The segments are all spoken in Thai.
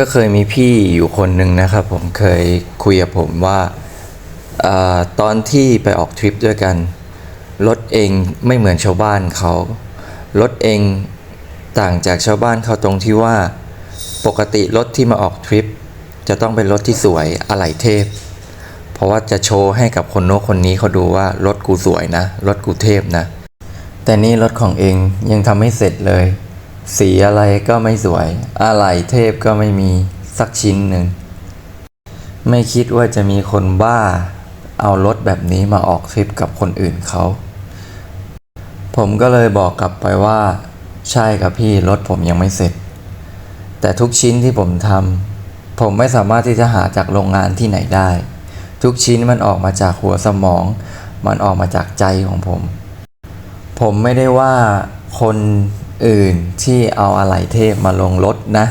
ก็เคยมีพี่อยู่คนหนึ่งนะครับ ผมเคยคุยกับผมว่าอตอนที่ไปออกทริปด้วยกันรถเองไม่เหมือนชาวบ้านเขารถเองต่างจากชาวบ้านเขาตรงที่ว่า ปกติรถที่มาออกทริป จะต้องเป็นรถที่สวยอะไหล่เทพ เพราะว่าจะโชว์ให้กับคนโน้นคนนี้เขาดูว่ารถกูสวยนะรถกูเทพนะ แต่นี่รถของเองยังทำไม่เสร็จเลย สีอะไรก็ไม่สวย อะไหล่เทพก็ไม่มีสักชิ้นหนึ่ง ไม่คิดว่าจะมีคนบ้า เอารถแบบนี้มาออกทริปกับคนอื่นเขา ผมก็เลยบอกกลับไปว่า ใช่ครับพี่รถผมยังไม่เสร็จ แต่ทุกชิ้นที่ผมทำผมไม่สามารถที่จะหาจากโรงงานที่ไหนได้ ทุกชิ้นมันออกมาจากหัวสมอง มันออกมาจากใจของผม ผมไม่ได้ว่าคน อื่นที่เอาอะไหล่เทพมาลงรถนะ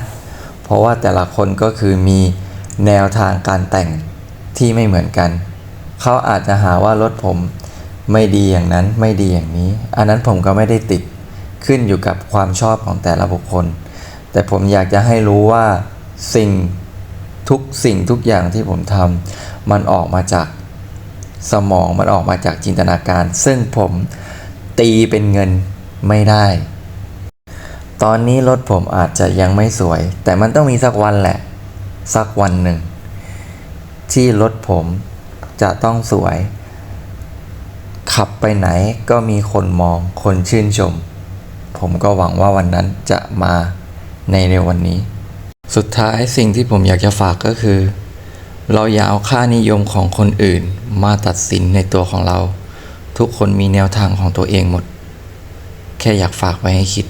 เพราะว่าแต่ละคนก็คือมีแนวทางการแต่งที่ไม่เหมือนกัน เขาอาจจะหาว่ารถผมไม่ดีอย่างนั้นไม่ดีอย่างนี้ อันนั้นผมก็ไม่ได้ติดขึ้นอยู่กับความชอบของแต่ละบุคคล แต่ผมอยากจะให้รู้ว่าสิ่งทุกสิ่งทุกอย่างที่ผมทำมันออกมาจากสมองมันออกมาจากจินตนาการ ซึ่งผมตีเป็นเงินไม่ได้ ตอนนี้รถผมอาจจะยังไม่สวย แต่มันต้องมีสักวันแหละ สักวันหนึ่ง ที่รถผมจะต้องสวย ขับไปไหนก็มีคนมองคนชื่นชม ผมก็หวังว่าวันนั้นจะมาในเร็ววันนี้ สุดท้ายสิ่งที่ผมอยากจะฝากก็คือ เราอย่าเอาค่านิยมของคนอื่นมาตัดสินในตัวของเรา ทุกคนมีแนวทางของตัวเองหมด แค่อยากฝากไว้ให้คิด